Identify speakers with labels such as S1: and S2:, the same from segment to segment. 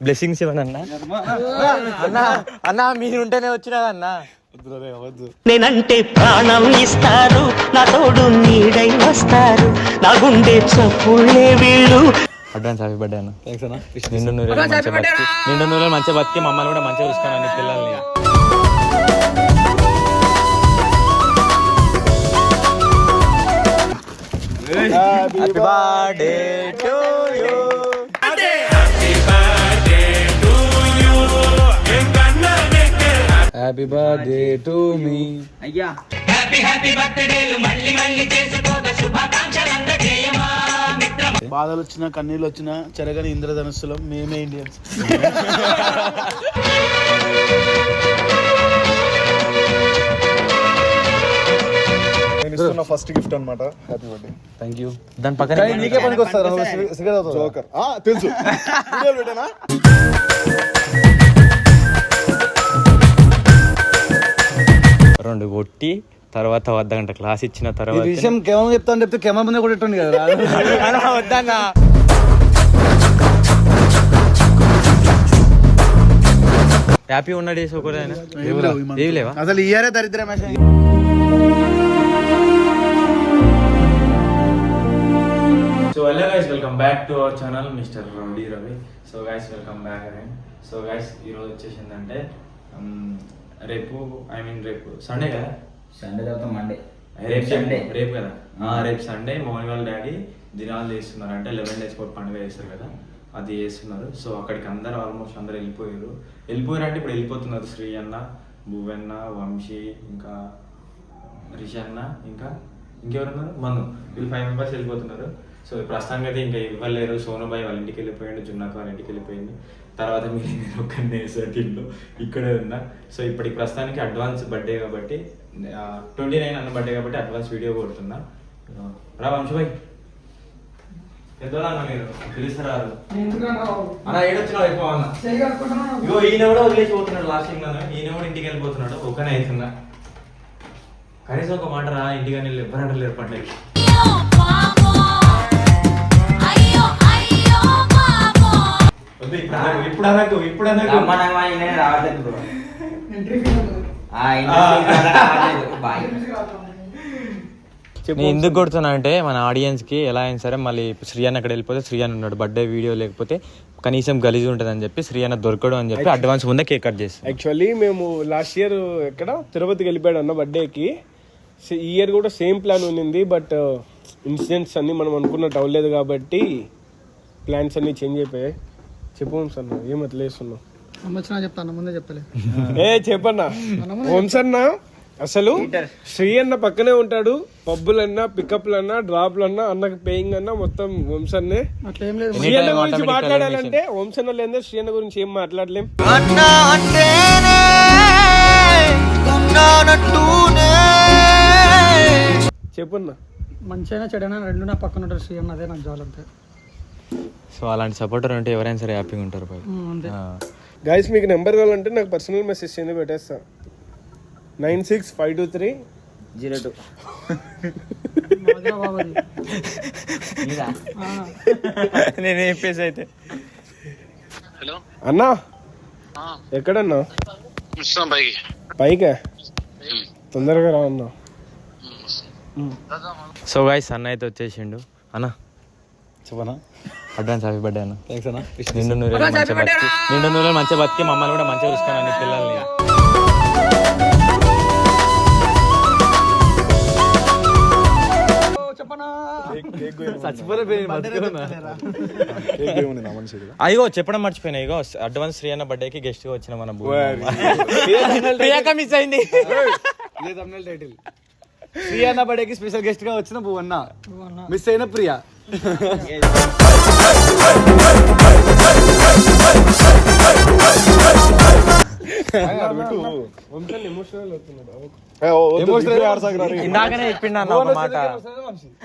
S1: Blessings ఇవ్వండి అన్న? అన్న అన్న మీరు ఉంటేనే వచ్చినా అన్న.
S2: నేనంటే ప్రాణం ఇస్తారు నా తోడు నీడై వస్తారు నా గుండె చప్పుళ్ళే వీళ్ళు
S1: అడ్వాన్స్ హ్యాపీ బర్త్డే అన్న. నిండు నూరేళ్ళు మంచిగా బతికి నిండు నూరేళ్ళు మంచిగా బతికి మమ్మల్ని కూడా మంచిగా చూసుకోనండి పిల్లల్ని. Happy birthday to you
S3: happy birthday to మీ
S4: అయ్యా.
S5: బాధలు వచ్చినా కన్నీళ్ళు వచ్చినా చెరగని ఇంద్రధనుస్సులం మేమే ఇండియన్స్.
S6: నేను ఇస్తున్న ఫస్ట్ గిఫ్ట్ అన్నమాట. హ్యాపీ బర్త్డే
S3: థ్యాంక్ యూ
S1: దాని పక్కన
S6: నీకే పనికి వస్తారు జోకర్ ఆ, తెలుసు. పెట్టానా?
S1: రెండు కొట్టి తర్వాత అర్ధ గంట క్లాస్ ఇచ్చిన
S3: ఈ
S1: తర్వాత
S3: విషయం కెమెరా చెప్తాను చెప్తే కెమెరా ముందే కొట్టండి కదా
S1: అన్న, వద్దన్న హ్యాపీ ఉన్న డేస్ ఒకటే ఏవి లేవా
S5: అసలు ఇయరే దరిద్రమే
S1: so hello guys welcome back to our channel mister rowdy Ravi so guys welcome back again so guys ఈరోజు వచ్చేసిందంటే మ్, రేపు ఐ మీన్ రేపు సండే కదా?
S4: సండే తర్వాత మండే
S1: రేపు
S4: సండే
S1: రేపు కదా? రేపు సండే మౌని వాళ్ళ డాడీ దినాలు చేస్తున్నారు అంటే లెవెన్ డేస్ కూడా పండుగ చేస్తారు కదా? అది చేస్తున్నారు. సో అక్కడికి అందరు ఆల్మోస్ట్ అందరు వెళ్ళిపోయారు. వెళ్ళిపోయారు అంటే ఇప్పుడు వెళ్ళిపోతున్నారు శ్రీ అన్న భువన్న వంశీ ఇంకా రిషన్న ఇంకా ఇంకెవరున్నారు? మను. వీళ్ళు ఫైవ్ మెంబర్స్ వెళ్ళిపోతున్నారు. సో ప్రస్తుతానికి అయితే ఇంకా ఇవ్వలేరు సోనుబాయ్ వాళ్ళ ఇంటికి వెళ్ళిపోయిండు జున్నాక వాళ్ళ ఇంటికి వెళ్ళిపోయింది తర్వాత మీరు నేను ఒక్కనే సర్కిల్లో ఇక్కడే ఉన్నా. సో ఇప్పటికి ప్రస్తుతానికి అడ్వాన్స్ బర్త్డే కాబట్టి ట్వంటీ నైన్ అన్న బర్త్డే కాబట్టి అడ్వాన్స్ వీడియో కొడుతున్నా. రా వంశుబాయ్ పెద్దోళ్ళు అన్న మీరు పిలుస్తారు అన్నా ఏడొచ్చినావు ఎక్కువ ఇగో ఈయన కూడా వదిలేసి పోతున్నాడు లాస్ట్ టైం ఈయన కూడా ఇంటికి వెళ్ళిపోతున్నాడు. ఒకనే అవుతున్నా. కనీసం ఒక మాట రా ఇంటికి వెళ్ళి ఎవ్వరు అంటలేరు పండుగకి ఇప్పుడు అనకు, ఇప్పుడు అనకు ఇప్పుడు అనకు
S4: రమ్మనగా ఈయన రావట్లేదు bro. ఆ, ఇంటర్వ్యూకి రావట్లేదు. బాయ్.
S1: నేను ఎందుకు కొడుతున్నా అంటే మన ఆడియన్స్కి ఎలా అయినా సరే మళ్ళీ శ్రీయాన్ అక్కడ వెళ్ళిపోతే శ్రీయాన్ ఉన్నాడు బర్త్డే వీడియో లేకపోతే కనీసం గలీజ్ ఉంటుంది అని చెప్పి శ్రీయాన్ దొరకడు అని చెప్పి అడ్వాన్స్ ముందే కేక్ కట్ చేస్తాం
S7: యాక్చువల్లీ మేము లాస్ట్ ఇయర్ ఎక్కడ తిరుపతికి వెళ్ళిపోయాడు అన్న బర్త్డేకి ఈ ఇయర్ కూడా సేమ్ ప్లాన్ ఉన్నింది బట్ ఇన్సిడెంట్స్ అన్ని మనం అనుకున్నట్టు అవ్వలేదు కాబట్టి ప్లాన్స్ అన్ని చేంజ్ అయిపోయాయి. చెప్పు సార్ ఏం అట్లా వేస్తున్నావు
S8: సంవత్సరం చెప్తాను ముందే చెప్పలే.
S7: ఏ చెప్పన్నా? వంశన్న అసలు శ్రీ అన్న పక్కనే ఉంటాడు పబ్బులన్నా పికప్లన్నా డ్రాప్లన్నా అన్నకి పేయింగ్ అన్నా మొత్తం వంశన్నే.
S8: అట్లా ఏం లేదు.
S7: శ్రీ అన్న గురించి మాట్లాడాలంటే వంశన్న లేదా శ్రీ అన్న గురించి ఏం మాట్లాడలేం. చెప్పన్నా?
S8: మంచిగా చెడైనా రెండు నా పక్కన ఉంటారు శ్రీ అన్న అదే నాకు చాలంతే
S1: సో అలాంటి సపోర్టర్ ఉంటే ఎవరైనా సరే హ్యాపీగా ఉంటారు బాయ్.
S7: గైస్ మీకు నెంబర్ కావాలంటే నాకు పర్సనల్ మెసేజ్ చేయండి పెట్టేస్తా. Nine six five two three.
S4: Zero two.
S1: నేను చెప్పేసి అయితే.
S7: అన్నా? ఎక్కడన్నా? పైకా. తొందరగా రా అన్నా.
S1: సో గాయస్ అన్న అయితే వచ్చేసిండు. అన్న
S3: చెప్పనా?
S1: అడ్వాన్స్ హ్యాపీ బర్త్డే అన్న.
S3: థ్యాంక్స్ అన్న.
S1: నిండు నూరేళ్ళు మంచిగా బతికి నిండు నూరేళ్ళు మంచిగా బతికి మమ్మల్ని కూడా మంచిగా చూసుకోనండి పిల్లల్ని? అయ్యో చెప్పడం మర్చిపోయినా ఇగో అడ్వాన్స్ శ్రీ అన్న బర్త్డేకి గెస్ట్గా వచ్చిన మన ప్రియాంక మిస్ అయింది.
S3: టైటిల్ ప్రియా అన్న బర్త్డేకి స్పెషల్ గెస్ట్గా వచ్చిన భువన్న. మిస్ అయిన ప్రియా?
S1: ఇందాకనే చెప్పిండు అన్న ఒక మాట.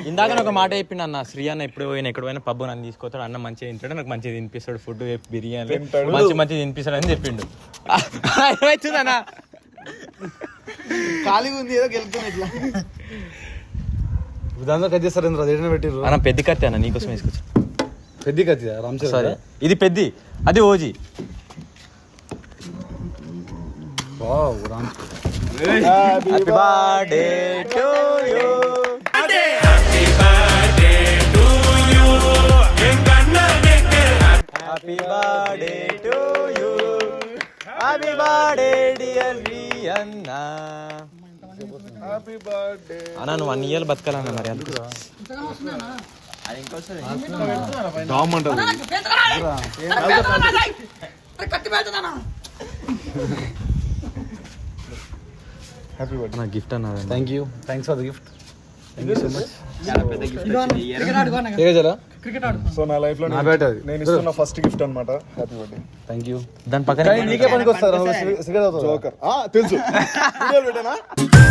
S1: ఇందాకనే ఒక మాట చెప్పిండు అన్న శ్రీ అన్న ఎప్పుడు పోయినా ఎక్కడ పోయినా పబ్బు నన్ను తీసుకొస్తాడు అన్న మంచిగా తింటాడు నాకు మంచిగా తినిపిస్తాడు ఫుడ్ బిర్యానీ మంచి మంచి తినిపిస్తాడు అని చెప్పిండు. ఏమవుతుందన్నా
S3: ఖాళీగా ఉంది ఏదో గెలుపుతుంది ఇట్లా. దాంతో కట్ చేస్తారు అదేనా పెట్టిర్రు.
S1: అన్న పెద్ద కత్తి అన్న నీకోసం వేసుకొచ్చు
S3: పెద్ద కత్తి రామ్
S1: సరే. ఇది పెద్ది అది OG.
S3: Wow Ram
S1: happy birthday to you happy birthday అన్న నువ్వు వన్ ఇయర్ బతకాలన్న మరి అంత
S6: డామ్ అంటారు హ్యాపీ బర్త్డే
S1: నా గిఫ్ట్ అన్నది
S3: thank you thanks for the gift thank you so much
S8: అన్న.
S6: సో నా
S3: లైఫ్లో
S6: నేను- ఇస్తున్న ఫస్ట్ గిఫ్ట్ అన్నమాట. హ్యాపీ బర్త్డే
S3: థ్యాంక్ యూ
S1: దాని పక్కన
S3: నీకే పనికి వస్తారు సిగరెట్ అవుతుంది
S6: జోకర్ ఆ తెలుసు.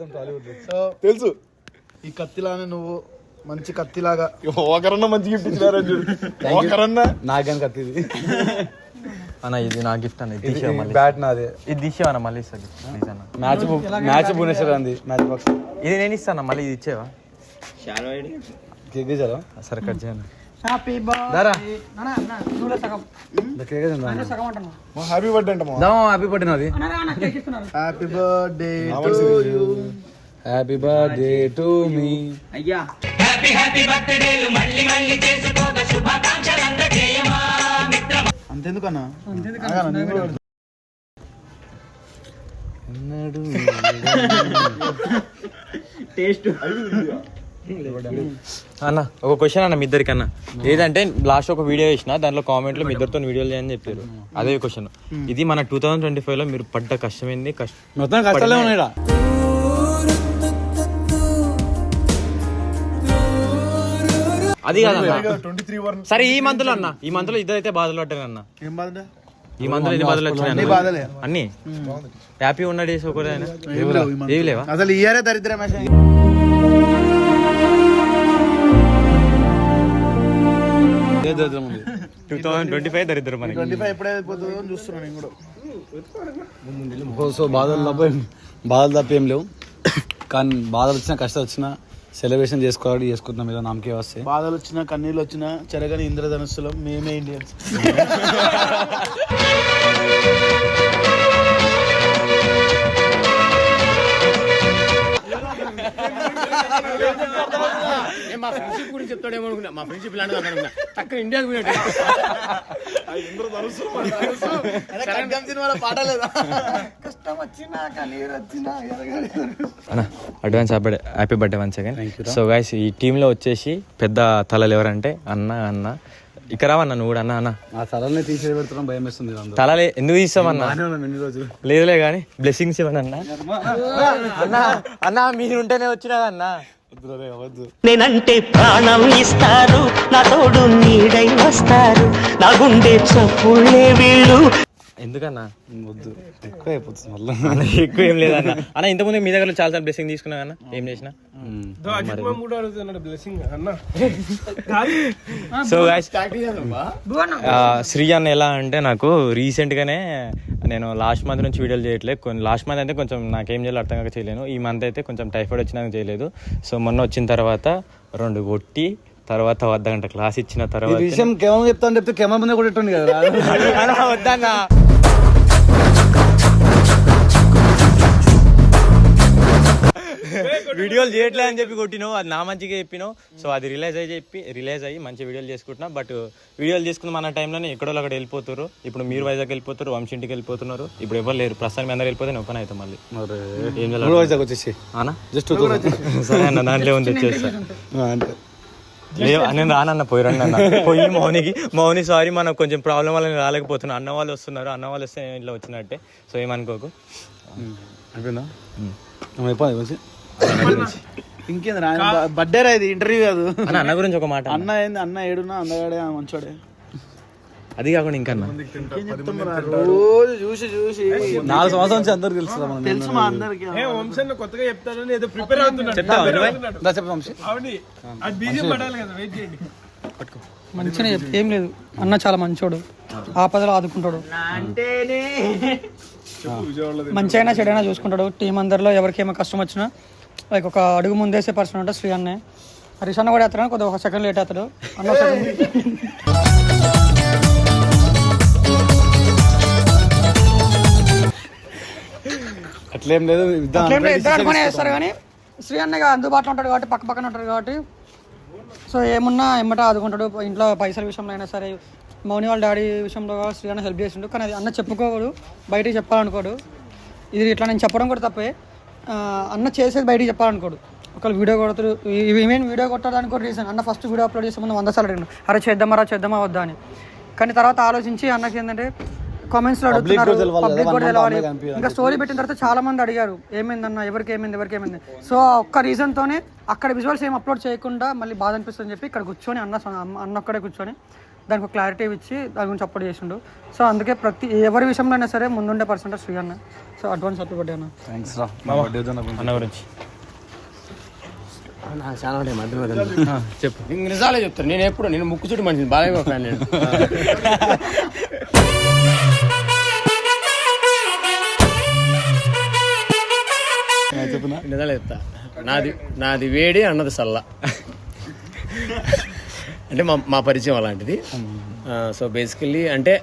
S6: వీడియోలు పెట్టానా
S5: సో
S6: తెలుసు.
S5: ఈ కత్తిలానే నువ్వు మంచి కత్తిలాగా
S6: ఒకరన్నా మంచి గిఫ్ట్ ఇచ్చినారా ఒకరన్నా.
S3: నాకేం కత్తి ఇది.
S1: అన్న ఇది నా గిఫ్ట్ అన్న ఇది
S3: బ్యాట్ నాది.
S1: ఇది తీసేవా మళ్ళీ ఇస్తా గిఫ్ట్ ప్లీజ్ అన్న.
S3: మ్యాచ్ మ్యాచ్ భువనేశ్వర్ అంది మ్యాచ్ బాక్స్.
S1: ఇది నేను ఇస్తాను మళ్ళీ ఇది ఇచ్చేవా? సరే కట్ చేయండి.
S8: హ్యాపీ. బర్త్డే
S6: హ్యాపీ బర్త్డే మా?
S3: దాం హ్యాపీ బర్త్డే నాది.
S8: అన్న అన్న కేక్ ఇస్తున్నారు
S5: happy birthday
S3: happy birthday to మీ
S4: అయ్యా.
S5: అంతెందుకన్నా?
S4: టేస్ట్.
S1: అన్న ఒక క్వశ్చన్ అన్న మీ ఇద్దరికి అన్న. ఏదంటే లాస్ట్ ఒక వీడియో ఇచ్చిన దాంట్లో కామెంట్లో మీ ఇద్దరితో వీడియోలు చేయని చెప్పారు. అదే క్వశ్చన్ ఇది మన టూ థౌసండ్ ట్వంటీ ఫైవ్లో మీరు పడ్డ కష్టమైంది? కష్టం
S3: మొత్తం కష్టాలే.
S1: అది కాదన్న.
S6: వర్
S1: సరే ఈ మంత్లో అన్న. ఈ మంత్లో ఇద్దరైతే బాధలు పట్టారు అన్న.
S5: ఏం బాధ
S1: ఈ మంత్లో ఎన్ని బాధలు వచ్చినాయి. అన్ని హ్యాపీ ఉన్న డేస్ ఒకటే ఏవి లేవా
S5: అసలు ఇయరే దరిద్రం
S3: దరిద్రం ఉంది
S1: టూ థౌసండ్ ట్వంటీ ఫైవ్ దరిద్రం మనకి.
S5: ట్వంటీ ఫైవ్ ఎప్పుడే అయిపోతుందో అని చూస్తున్నాను నేను కూడా.
S3: సో బాధలు తప్ప బాధలు తప్ప ఏం లేవు. కానీ బాధలు వచ్చినా కష్టాలు వచ్చినా సెలబ్రేషన్ చేసుకోవాలి చేసుకుంటున్నాం మీద నామకే వస్తే.
S5: బాధలు వచ్చినా కన్నీళ్ళు వచ్చినా చెరగని ఇంద్రధనుస్సులో మేమే ఇండియన్స్
S7: మా ఫ్రెండ్షిప్ గురించి చెప్తాడేమో అనుకున్నా. మా ఫ్రెండ్షిప్ ఇలాంటిది అనుకున్నా.
S8: ఎరగని
S1: అన్న advance happy happy birthday one second so guys ఈ టీంలో వచ్చేసి పెద్ద తలలు ఎవరంటే అన్న అన్న. ఇక్కడ రావన్న నువ్వు కూడా అన్న అన్న?
S3: ఆ తలల్ని తీసేది పెడుతున్నాం భయం వేస్తుంది అందరూ.
S1: తలలే ఎందుకు తీస్తామన్నా
S3: ఎన్ని రోజులు.
S1: లేదులే కానీ బ్లెస్సింగ్స్ ఇవ్వండి అన్న. అన్న అన్న మీరు ఉంటేనే వచ్చినా అన్న?
S2: నేనంటే ప్రాణం ఇస్తారు. నా తోడు నీడై వస్తారు. నా గుండె చప్పుళ్ళే వీళ్ళు
S1: ఎందుకన్నా?
S3: వద్దు. ఎక్కువ అయిపోతుంది మళ్ళీ.
S1: అన్న ఎక్కువ ఏం లేదన్న. అన్న ఇంతకుముందు మీ దగ్గర చాలా బ్లెస్సింగ్ తీసుకున్నా అన్న. ఏం చేసిన? సో గాయస్ శ్రీ అన్న ఎలా అంటే నాకు రీసెంట్ గానే నేను లాస్ట్ మంత్ నుంచి వీడియోలు చేయట్లేదు. కొన్ని లాస్ట్ మంత్ అయితే కొంచెం నాకేం చేయాలో అర్థం కాక చేయలేను. ఈ మంత్ అయితే కొంచెం టైఫాయిడ్ వచ్చినాక చేయలేదు. సో మొన్న వచ్చిన తర్వాత రెండు కొట్టి తర్వాత అర్ధ గంట క్లాస్ ఇచ్చిన తర్వాత
S3: విషయం కెమెరా చెప్తాను చెప్తే ముందే కొట్టేటండి కదా.
S1: వద్దన్నా వీడియోలు చేయట్లేదు అని చెప్పి కొట్టినావు అది నా మంచిగా చెప్పినావు. సో అది రిలైజ్ అయ్యి చెప్పి రిలైజ్ అయ్యి మంచి వీడియోలు చేసుకుంటున్నా. బట్ వీడియోలు చేసుకున్న మన టైంలోనే ఎక్కడో అక్కడ వెళ్ళిపోతారు ఇప్పుడు మీరు వైజాగ్ వెళ్ళిపోతారు వంశింటికి వెళ్ళిపోతున్నారు. ఇప్పుడు ఎవరు లేరు. ప్రస్తుతం మీ అందరు వెళ్ళిపోతే ఓపెన్ అవుతాం మళ్ళీ. ఏం చేయాలి?
S3: వయసుకి వచ్చేసి.
S1: అనా
S3: జస్ట్
S1: సరే అన్న దాంట్లో ఉంది వచ్చేస్తా. నేను రానన్న పోయి రండి అన్న. పోయి మౌనికి మౌని సారీ మనకు కొంచెం ప్రాబ్లం వల్ల నేను రాలేకపోతున్నా. అన్న వాళ్ళు వస్తున్నారు అన్న వాళ్ళు వస్తే ఇట్లా వచ్చినట్టే. సో ఏమనుకోకు?
S3: అయిపోయిందా? నువ్వు అయిపోయింది మంచి
S5: ఇంకేంది బర్త్డే రా ఇది ఇంటర్వ్యూ కాదు.
S1: అన్న అన్న గురించి ఒక మాట అన్న.
S5: అన్న ఏంది అన్న ఏడున్నా అందగాడే మంచోడే.
S1: అది కాకుండా ఇంకా అన్న
S5: రోజు చూసి చూసి.
S3: నాలుగు సంవత్సరాల నుంచి అందరు తెలుసు
S5: తెలుసు మా అందరికి
S7: ఏ వంశన్న కొత్తగా చెప్తానని ఏదో ప్రిపేర్ అవుతున్నాడు
S3: దా చెప్పు వంశీ.
S7: అవుని అది బీజం పడాలి కదా వెయిట్ చేయండి.
S8: మంచిగా చెప్తే ఏం లేదు. అన్న చాలా మంచోడు. ఆపదలో ఆదుకుంటాడు. మంచి అయినా చెడైనా చూసుకుంటాడు. టీం అందరిలో ఎవరికి ఏమైనా కష్టం వచ్చినా లైక్ ఒక అడుగు ముందేసే పర్సన్ అంటే శ్రీ అన్నే. హరీష్ అన్న కూడా వేస్తాడు కొద్దిగా ఒక సెకండ్ లేట్ అవుతాడు అన్న.
S3: అట్లేం లేదు
S8: ఇద్దరు అనుకునే. చేస్తారు కానీ శ్రీ అన్నగా అందుబాటులో ఉంటాడు కాబట్టి పక్క పక్కన ఉంటాడు కాబట్టి సో ఏమున్నా ఎమ్మట ఆదుకుంటాడు. ఇంట్లో పైసల విషయంలో అయినా సరే మౌని వాళ్ళ డాడీ విషయంలో శ్రీరాణ శ్రీ అన్న హెల్ప్ చేసిండు. కానీ అది అన్న చెప్పుకోడు బయటికి చెప్పాలనుకోడు. ఇది ఇట్లా నేను చెప్పడం కూడా తప్పే. అన్న చేసేది బయటికి చెప్పాలనుకోడు. ఒకవేళ వీడియో కొడతారు ఈవెన్ వీడియో కొట్టడానికి కూడా రీజన్ అన్న ఫస్ట్ వీడియో అప్లోడ్ చేసే ముందు వంద సార్లు అడిగిన అరే చేద్దామా రా చేద్దామా వద్దా అని. కానీ తర్వాత ఆలోచించి అన్నకి ఏంటంటే కామెంట్స్లో అడుగుతున్నారు.
S3: కూడా తెలవాలి కదా,
S8: పబ్లిక్ కూడా తెలవాలి. ఇంకా స్టోరీ పెట్టిన తర్వాత చాలా మంది అడిగారు ఏమైందన్న? ఎవరికి ఏమైంది? ఎవరికి ఏమైంది? సో ఆ ఒక్క రీజన్తోనే అక్కడ విజువల్స్ ఏం అప్లోడ్ చేయకుండా మళ్ళీ బాధ అనిపిస్తుందని చెప్పి ఇక్కడ కూర్చొని అన్న అన్న- ఒక్కడే కూర్చొని దానికి ఒక క్లారిటీ ఇచ్చి దాని గురించి అప్లోడ్ చేసిండు. సో అందుకే ప్రతి ఎవరి విషయంలో అయినా సరే ముందుండే పర్సెంట్ శ్రీ అన్న. సో అడ్వాన్స్ హ్యాపీ బర్త్డే అన్న.
S3: థ్యాంక్స్ రా. మా వద్దు నాకు.
S1: అన్న గురించి
S9: చెప్పు. ఇంక నిజాలే చెప్తాను. నేను ఎప్పుడు నేను ముక్కు చుట్టూ మనిషిని బాగా ఫ్యాన్ నేను.
S3: చెప్పునా?
S9: నిజాలే చెప్తా. నాది నాది వేడి అన్నది సల్ల. అంటే మా మా పరిచయం అలాంటిది. సో బేసికల్లీ అంటే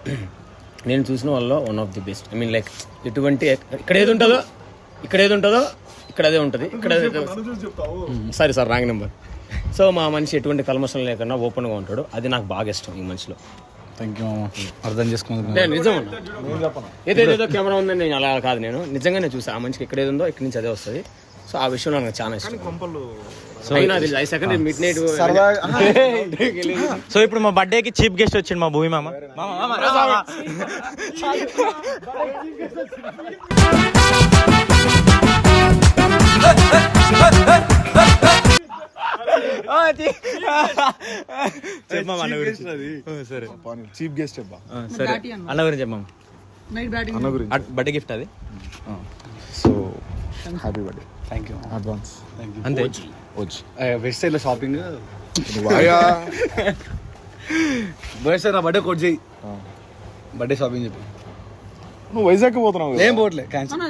S9: నేను చూసిన వాళ్ళలో one of the best I mean like ఎటువంటి ఇక్కడ ఏది ఉంటుందో ఇక్కడ ఏది ఉంటుందో ఇక్కడ అదే ఉంటుంది. ఇక్కడ sorry sir wrong number. So మా మనిషి ఎటువంటి కల్మషం లేకుండా ఓపెన్గా ఉంటాడు. అది నాకు బాగా ఇష్టం ఈ మనిషిలో.
S3: థ్యాంక్ యూ మామ. అర్థం చేసుకున్నందుకు
S9: నేను నిజం అన్నా. ఏదేదో కెమెరా ఉందని నేను అలా కాదు నేను. నిజంగా నేను చూసా ఆ మనిషికి ఎక్కడ ఏది ఉందో ఇక్కడి నుంచి అదే వస్తుంది. సో ఆ విషయంలో నాకు చాలా ఇష్టం. So I second mid night
S1: so ఇప్పుడు మా బర్త్డేకి చీఫ్ గెస్ట్ వచ్చిండు మా భూమి మామ. మామ, సరే.
S6: చీఫ్ గెస్ట్ చెప్పా.
S1: సరే. అన్న. గురించి
S6: అన్న గురించి.
S1: బర్త్డే గిఫ్ట్ అది?
S6: So happy birthday
S3: thank you
S6: advance
S1: అంతే.
S6: వచ్చి
S3: వెస్ట్ సైడ్లో షాపింగ్ వెస్ట్ సైడ్ నా బర్త్డే కోట్ చేయి బర్త్డే షాపింగ్ చెప్పి.
S6: నువ్వు వైజాగ్ పోతున్నావు
S3: ఏం పోవట్లే క్యాన్సిల్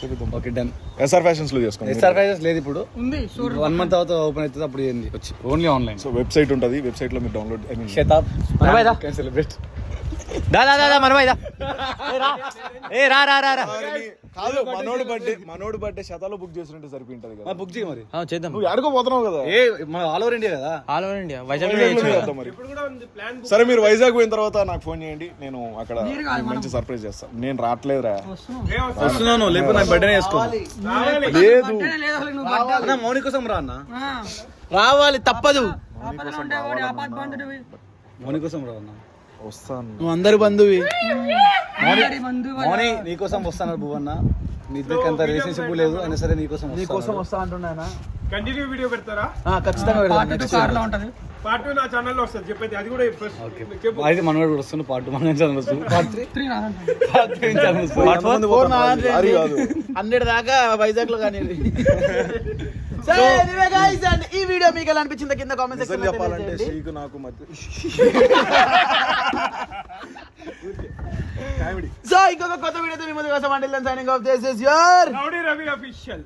S6: చెప్తాం
S3: ఓకే డన్
S6: ఎస్ఆర్ ఫ్యాషన్స్లో చేసుకోండి
S3: ఎస్ఆర్ ప్రైజెస్ లేదు ఇప్పుడు.
S8: ఉంది
S3: వన్ మంత్ తర్వాత ఓపెన్ అవుతుంది అప్పుడు ఏంది? వచ్చి ఓన్లీ ఆన్లైన్
S6: సో వెబ్సైట్ ఉంటుంది వెబ్సైట్లో మీరు డౌన్లోడ్ ఐ మీన్
S3: శతాబ్
S1: మనమైదా?
S3: కెన్ సెలబ్రేట్
S1: దా దా దా, దా మనమైదా ఏ రా. రా రా రా రా.
S6: కాదు మనోడు బర్త్డే మనోడు బర్త్డే శతాలు బుక్ చేసినట్టు సరిపోయింటది కదా.
S3: బుక్ చేయి మరి.
S1: ఆ, చేద్దాం.
S6: నువ్వు ఎక్కడికో పోతున్నావు కదా.
S3: ఏ మన ఆల్ ఓవర్ ఇండియా కదా.
S1: ఆల్ ఓవర్ ఇండియా వైజాగ్
S6: మరి. సరే మీరు వైజాగ్ పోయిన తర్వాత నాకు ఫోన్ చేయండి. నేను అక్కడ మంచి సర్ప్రైజ్ చేస్తాను నేను రావట్లేదురా.
S3: వస్తున్నాను. లేకపోతే నా బర్త్డే చేసుకోవాలి
S6: లేదు.
S3: మౌని కోసం రా అన్న.
S1: రావాలి తప్పదు.
S3: మౌని కోసం రా అన్న
S6: వస్తాను
S5: నువ్వు అందరు బంధువి.
S3: మౌని నీకోసం వస్తాను భువన్న. మీ ఇద్దరికి అంత రిలేషన్షిప్ లేదు అయినా సరే నీకోసం నీకోసం
S5: వస్తా అంటున్నానా
S7: కంటిన్యూ వీడియో పెడతారా?
S3: ఖచ్చితంగా
S8: పార్ట్ టూ ఉంటుంది.
S7: పార్ట్ టూ నా ఛానల్లో వస్తుంది చెప్పైతే అది కూడా
S3: అయితే మనవాడు కూడా వస్తుంది పార్ట్ వన్ నుంచి ఛానల్ వస్తుంది part three
S8: three
S3: part three channel వస్తుంది.
S6: పోతున్నారు? అది కాదు.
S5: హండ్రెడ్ దాకా వైజాగ్లో కానీ ఈ వీడియో మీకు ఎలా అనిపించింది కింద కామెంట్
S6: చెప్పాలంటే శ్రీకు నాకు మధ్య
S5: సో ఇంకొక కొత్త వీడియోతో మీ ముందు కోసం అంటే signing off this is your
S7: rowdy Ravi official